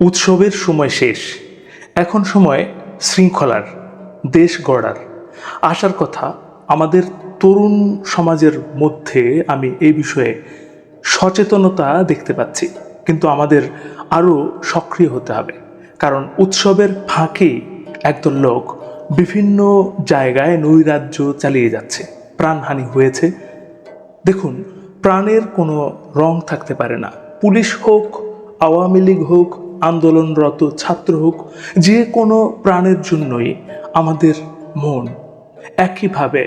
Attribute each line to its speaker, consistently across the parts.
Speaker 1: উৎসবের সময় শেষ। এখন সময় শৃঙ্খলার, দেশ গড়ার। আসার কথা, আমাদের তরুণ সমাজের মধ্যে আমি এই বিষয়ে সচেতনতা দেখতে পাচ্ছি। কিন্তু আমাদের আরও সক্রিয় হতে হবে। কারণ উৎসবের ফাঁকে একদল লোক বিভিন্ন জায়গায় নৈরাজ্য চালিয়ে যাচ্ছে। প্রাণহানি হয়েছে। দেখুন, প্রাণের কোনো রং থাকতে পারে না। পুলিশ হোক, আওয়ামী লীগ হোক আন্দোলনরত ছাত্র হোক, যে কোনো প্রাণের জন্যই আমাদের মন একইভাবে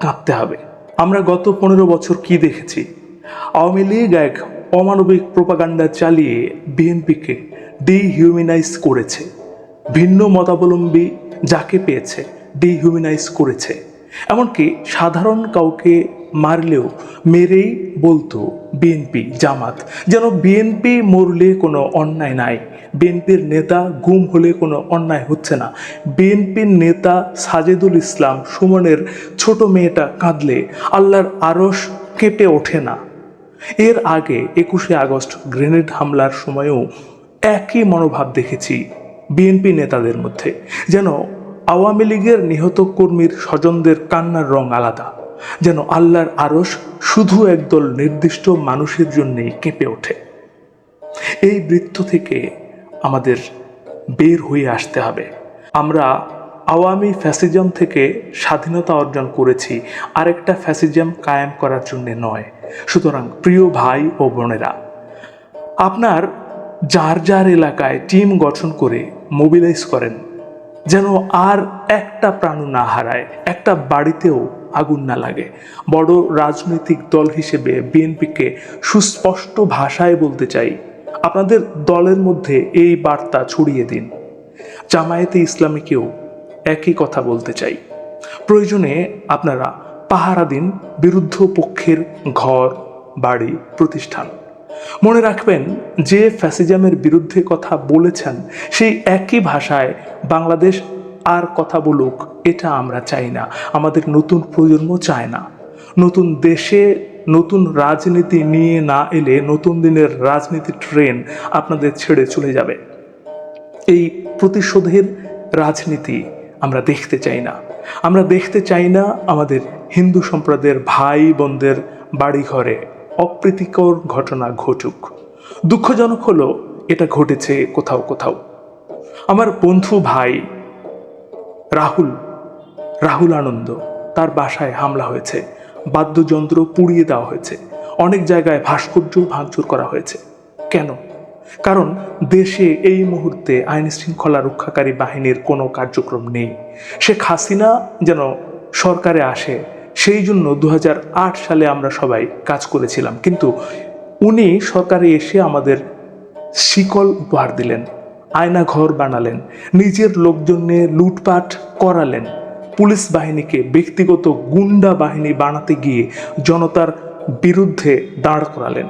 Speaker 1: কাঁদতে হবে। আমরা গত পনেরো বছর কি দেখেছি? আওয়ামী লীগ এক অমানবিক প্রোপাগান্ডা চালিয়ে বিএনপিকে ডিহিউম্যানাইজ করেছে। ভিন্ন মতাবলম্বী যাকে পেয়েছে ডিহিউম্যানাইজ করেছে। এমনকি সাধারণ কাউকে মারলেও মেরেই বলতো বিএনপি জামাত। যেন বিএনপি মরলে কোনো অন্যায় নাই। বিএনপির নেতা গুম হলে কোনো অন্যায় হচ্ছে না। বিএনপির নেতা সাজেদুল ইসলাম সুমনের ছোট মেয়েটা কাঁদলে আল্লাহর আরস কেঁপে ওঠে না। এর আগে একুশে আগস্ট গ্রেনেড হামলার সময়ও একই মনোভাব দেখেছি বিএনপি নেতাদের মধ্যে। যেন আওয়ামী লীগের নিহত কর্মীর স্বজনদের কান্নার রং আলাদা। যেন আল্লাহর আরস শুধু একদল নির্দিষ্ট মানুষের জন্যেই কেঁপে ওঠে। এই বৃত্ত থেকে আমাদের বের হয়ে আসতে হবে। আমরা আওয়ামী ফ্যাসিজম থেকে স্বাধীনতা অর্জন করেছি, আরেকটা ফ্যাসিজম কায়েম করার জন্য নয়। সুতরাং প্রিয় ভাই ও বোনেরা, আপনার যার যার এলাকায় টিম গঠন করে মোবিলাইজ করেন, যেন আর একটা প্রাণ না হারায়, একটা বাড়িতেও আগুন না লাগে। বড় রাজনৈতিক দল হিসেবে বিএনপিকে সুস্পষ্ট ভাষায় বলতে চাই, আপনাদের দলের মধ্যে এই বার্তা ছড়িয়ে দিন। জামায়াতে ইসলামীকেও একই কথা বলতে চাই। প্রয়োজনে আপনারা পাহারা দিন বিরুদ্ধ পক্ষের ঘর, বাড়ি, প্রতিষ্ঠান। মনে রাখবেন, যে ফ্যাসিজমের বিরুদ্ধে কথা বলেছেন, সেই একই ভাষায় বাংলাদেশ আর কথা বলুক, এটা আমরা চাই না। আমাদের নতুন প্রজন্ম চায় না। নতুন দেশে নতুন রাজনীতি নিয়ে না এলে নতুন দিনের রাজনীতি ট্রেন আপনাদের ছেড়ে চলে যাবে। এই প্রতিশোধের রাজনীতি আমরা দেখতে চাই না। আমরা দেখতে চাই না আমাদের হিন্দু সম্প্রদায়ের ভাই বোনদের বাড়িঘরে অপ্রীতিকর ঘটনা ঘটুক। দুঃখজনক হলো, এটা ঘটেছে কোথাও কোথাও। আমার বন্ধু ভাই রাহুল রাহুল আনন্দ। তার বাসায় হামলা হয়েছে। বাদ্যযন্ত্র পুড়িয়ে দেওয়া হয়েছে। অনেক জায়গায় ভাস্কর্য ভাঙচুর করা হয়েছে। কেন? কারণ দেশে এই মুহূর্তে আইন শৃঙ্খলা রক্ষাকারী বাহিনীর কোনো কার্যক্রম নেই। শেখ হাসিনা যেন সরকারে আসে, সেই জন্য দু হাজার আট সালে আমরা সবাই কাজ করেছিলাম। কিন্তু উনি সরকারে এসে আমাদের শিকল উপহার দিলেন। আয়না ঘর বানালেন, নিজের লোকজন নিয়ে লুটপাট করালেন। পুলিশ বাহিনীকে ব্যক্তিগত গুন্ডা বাহিনী বানাতে গিয়ে জনতার বিরুদ্ধে দাঁড় করালেন।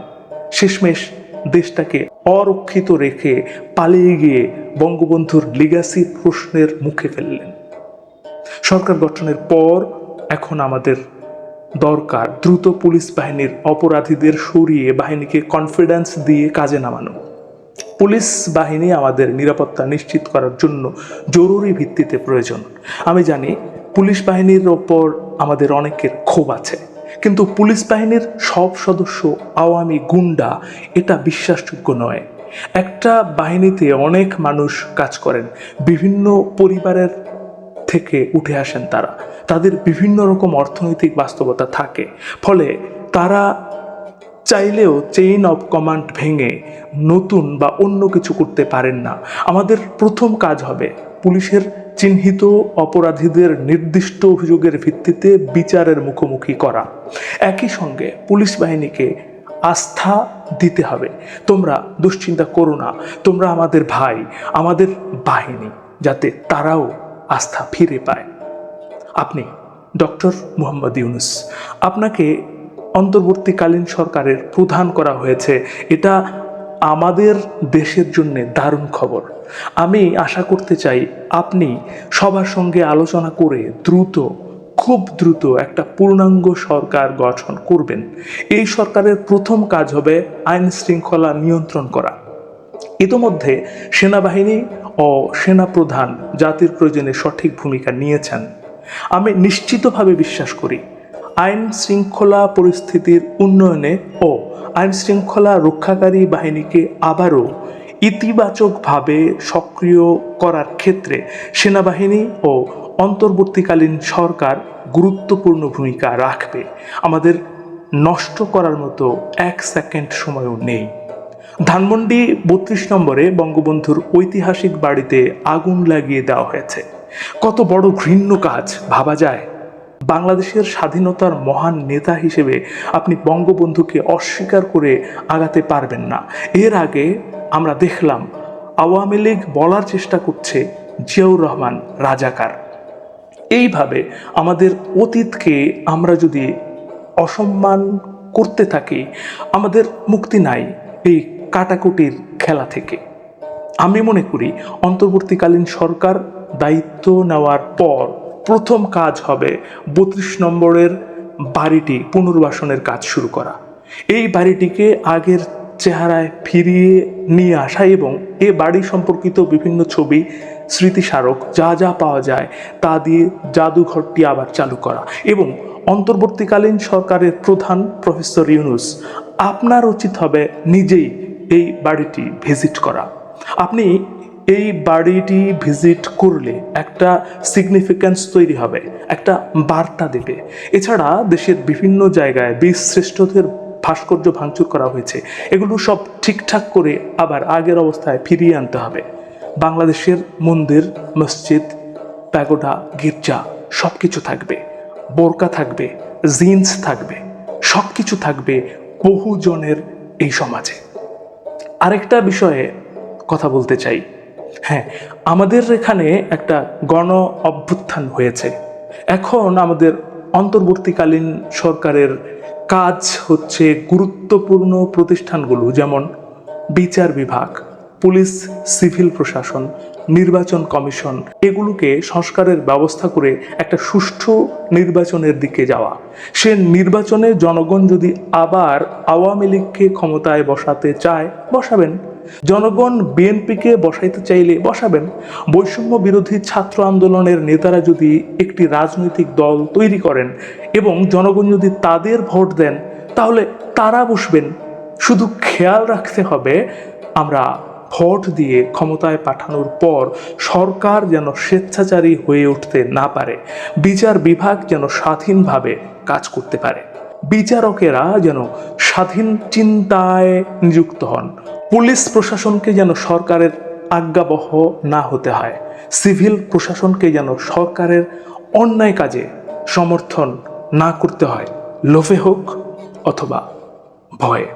Speaker 1: শেষমেশ দেশটাকে অরক্ষিত রেখে পালিয়ে গিয়ে বঙ্গবন্ধুর লিগাসি প্রশ্নের মুখে ফেললেন। সরকার গঠনের পর এখন আমাদের দরকার দ্রুত পুলিশ বাহিনীর অপরাধীদের সরিয়ে বাহিনীকে কনফিডেন্স দিয়ে কাজে নামানো। পুলিশ বাহিনী আমাদের নিরাপত্তা নিশ্চিত করার জন্য জরুরি ভিত্তিতে প্রয়োজন। আমি জানি পুলিশ বাহিনীর ওপর আমাদের অনেকের ক্ষোভ আছে, কিন্তু পুলিশ বাহিনীর সব সদস্য আওয়ামী গুন্ডা, এটা বিশ্বাসযোগ্য নয়। একটা বাহিনীতে অনেক মানুষ কাজ করেন, বিভিন্ন পরিবারের থেকে উঠে আসেন তারা। তাদের বিভিন্ন রকম অর্থনৈতিক বাস্তবতা থাকে, ফলে তারা চাইলেও চেইন অফ কমান্ড ভেঙে নতুন বা অন্য কিছু করতে পারেন না। আমাদের প্রথম কাজ হবে পুলিশের চিহ্নিত অপরাধীদের নির্দিষ্ট অভিযোগের ভিত্তিতে বিচারের মুখোমুখি করা। একই সঙ্গে পুলিশ বাহিনীকে আস্থা দিতে হবে। তোমরা দুশ্চিন্তা করো না, তোমরা আমাদের ভাই, আমাদের বাহিনী, যাতে তারাও আস্থা ফিরে পায়। আপনি ডক্টর মোহাম্মদ ইউনুস, আপনাকে অন্তর্বর্তীকালীন সরকারের প্রধান করা হয়েছে। এটা আমাদের দেশের জন্য দারুণ খবর। আমি আশা করতে চাই আপনি সবার সঙ্গে আলোচনা করে দ্রুত, খুব দ্রুত একটা পূর্ণাঙ্গ সরকার গঠন করবেন। এই সরকারের প্রথম কাজ হবে আইন শৃঙ্খলা নিয়ন্ত্রণ করা। ইতোমধ্যে সেনাবাহিনী ও সেনাপ্রধান জাতির প্রয়োজনে সঠিক ভূমিকা নিয়েছেন। আমি নিশ্চিতভাবে বিশ্বাস করি আইন শৃঙ্খলা পরিস্থিতির উন্নয়নে ও আইন শৃঙ্খলা রক্ষাকারী বাহিনীকে আবারও ইতিবাচকভাবে সক্রিয় করার ক্ষেত্রে সেনাবাহিনী ও অন্তর্বর্তীকালীন সরকার গুরুত্বপূর্ণ ভূমিকা রাখবে। আমাদের নষ্ট করার মতো এক সেকেন্ড সময়ও নেই। ধানমন্ডি বত্রিশ নম্বরে বঙ্গবন্ধুর ঐতিহাসিক বাড়িতে আগুন লাগিয়ে দেওয়া হয়েছে। কত বড় ঘৃণ্য কাজ, ভাবা যায়? বাংলাদেশের স্বাধীনতার মহান নেতা হিসেবে আপনি বঙ্গবন্ধুকে অস্বীকার করে আগাতে পারবেন না। এর আগে আমরা দেখলাম আওয়ামী লীগ বলার চেষ্টা করছে জিয়াউর রহমান রাজাকার। এইভাবে আমাদের অতীতকে আমরা যদি অসম্মান করতে থাকি, আমাদের মুক্তি নাই এই কাটাকুটির খেলা থেকে। আমি মনে করি, অন্তর্বর্তীকালীন সরকার দায়িত্ব নেওয়ার পর প্রথম কাজ হবে বত্রিশ নম্বরের বাড়িটি পুনর্বাসনের কাজ শুরু করা। এই বাড়িটিকে আগের চেহারায় ফিরিয়ে নিয়ে আসা এবং এ বাড়ি সম্পর্কিত বিভিন্ন ছবি, স্মৃতিস্মারক যা যা পাওয়া যায় তা দিয়ে জাদুঘরটি আবার চালু করা এবং অন্তর্বর্তীকালীন সরকারের প্রধান প্রফেসর ইউনুস, আপনার উচিত হবে নিজেই এই বাড়িটি ভিজিট করা। আপনি এই বাড়িটি ভিজিট করলে একটা সিগনিফিক্যান্স তৈরি হবে, একটা বার্তা দেবে। এছাড়া দেশের বিভিন্ন জায়গায় বীর শ্রেষ্ঠদের ভাস্কর্য ভাঙচুর করা হয়েছে। এগুলো সব ঠিকঠাক করে আবার আগের অবস্থায় ফিরিয়ে আনতে হবে। বাংলাদেশের মন্দির, মসজিদ, প্যাগোডা, গির্জা সব কিছু থাকবে। বোরকা থাকবে, জিন্স থাকবে সব কিছু থাকবে বহুজনের এই সমাজে। আরেকটা বিষয়ে কথা বলতে চাই। হ্যাঁ আমাদের এখানে একটা গণ অভ্যুত্থান হয়েছে। এখন আমাদের অন্তর্বর্তীকালীন সরকারের কাজ হচ্ছে গুরুত্বপূর্ণ প্রতিষ্ঠানগুলো, যেমন বিচার বিভাগ, পুলিশ, সিভিল প্রশাসন, নির্বাচন কমিশন, এগুলোকে সংস্কারের ব্যবস্থা করে একটা সুষ্ঠু নির্বাচনের দিকে যাওয়া। সে নির্বাচনে জনগণ যদি আবার আওয়ামী লীগকে ক্ষমতায় বসাতে চায়, বসাবেন। জনগণ বিএনপিকে বসাইতে চাইলে বসাবেন। বৈষম্য বিরোধী ছাত্র আন্দোলনের নেতারা যদি একটি রাজনৈতিক দল তৈরি করেন এবং জনগণ যদি তাদের ভোট দেন, তাহলে তারা বসবেন। শুধু খেয়াল রাখতে হবে, আমরা ভোট দিয়ে ক্ষমতায় পাঠানোর পর সরকার যেন স্বেচ্ছাচারী হয়ে উঠতে না পারে, বিচার বিভাগ যেন স্বাধীনভাবে কাজ করতে পারে। বিচারকেরা যেন স্বাধীন চিন্তায় নিযুক্ত হন। পুলিশ প্রশাসনকে যেন সরকারের আজ্ঞাবহ না হতে হয়, সিভিল প্রশাসনকে যেন সরকারের অন্যায় কাজে সমর্থন না করতে হয়, লোভে হোক অথবা ভয়ে।